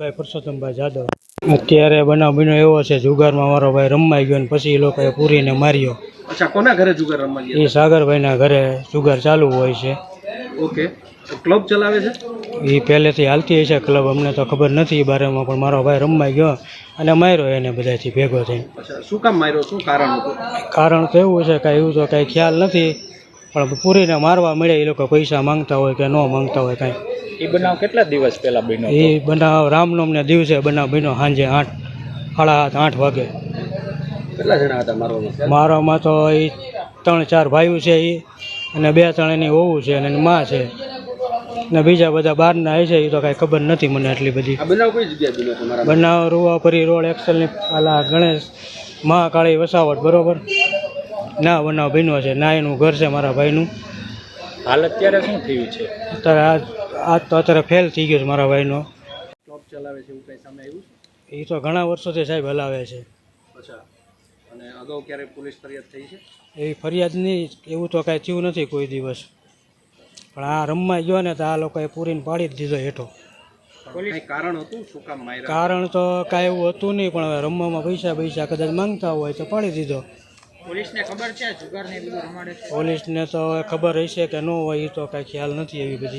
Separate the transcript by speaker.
Speaker 1: ભાઈ પરસોત્તમભાઈ જાદવ. અત્યારે બનાવ બન્યો એવો છે જુગારમાં મારો ભાઈ રમાઈ ગયો ને પછી એ લોકોએ પૂરીને માર્યો.
Speaker 2: અચ્છા કોના ઘરે જુગાર રમવા ગયા?
Speaker 1: એ સાગરભાઈના ઘરે જુગાર ચાલુ હોય છે.
Speaker 2: ઓકે. ક્લબ ચલાવે છે?
Speaker 1: એ પહેલેથી હાલતી હશે ક્લબ અમને તો ખબર નથી બારેમાં પણ મારો ભાઈ રમવા ગયો અને માર્યો એને બધાથી ભેગો થઈને.
Speaker 2: શું કામ માર્યો? શું કારણ હતું?
Speaker 1: કારણ તો એવું છે કાંઈ એવું તો કાંઈ ખ્યાલ નથી પણ પૂરીને મારવા મળે એ લોકો પૈસા માંગતા હોય કે ન માંગતા હોય કાંઈ.
Speaker 3: એ બનાવ કેટલા દિવસ પહેલા બન્યો
Speaker 1: એ બનાવ રામનવમના દિવસે બનાવ બન્યો સાંજે આઠ સાડા આઠ આઠ વાગે.
Speaker 2: કેટલા જણા હતા મારવામાં?
Speaker 1: મારામાં તો એ ત્રણ ચાર ભાઈઓ છે એ અને બે ત્રણ એની વહુ છે અને એની મા છે. ને બીજા બધા બહારના આવી છે એ તો કાંઈ ખબર નથી મને એટલી બધી.
Speaker 2: આ બનાવ કઈ જગ્યાએ
Speaker 1: બનાવ રૂવાપરી રોડ એક્સલની આલા ગણેશ મહાકાળી વસાવટ બરોબર? ના બનાવ બન્યો છે ના એનું ઘર છે મારા ભાઈનું.
Speaker 3: હાલ અત્યારે શું થયું છે?
Speaker 1: અત્યારે આજ આજ તો અત્યારે ફેલ થઈ ગયો છે મારા ભાઈનો.
Speaker 2: ક્લબ ચલાવે છે એવું કંઈ સામે આવ્યું છે?
Speaker 1: એ તો ઘણા વર્ષોથી સાહેબ હલાવે છે.
Speaker 2: અચ્છા. અને અગાઉ ક્યારે પોલીસ ફરિયાદ થઈ છે?
Speaker 1: એવી ફરિયાદ નહીં એવું તો કાંઈ થયું નથી કોઈ દિવસ. પણ આ રમવા ગયો ને તો આ લોકોએ પૂરીને પાડી જ દીધો હેઠો.
Speaker 2: કારણ હતું? શું કામ
Speaker 1: કારણ તો કાંઈ એવું હતું નહીં પણ હવે રમવામાં પૈસા પૈસા કદાચ માંગતા હોય તો પાડી દીધો.
Speaker 2: પોલીસને ખબર છે?
Speaker 1: પોલીસને તો ખબર હશે કે ન હોય એ તો કાંઈ ખ્યાલ નથી એવી બધી.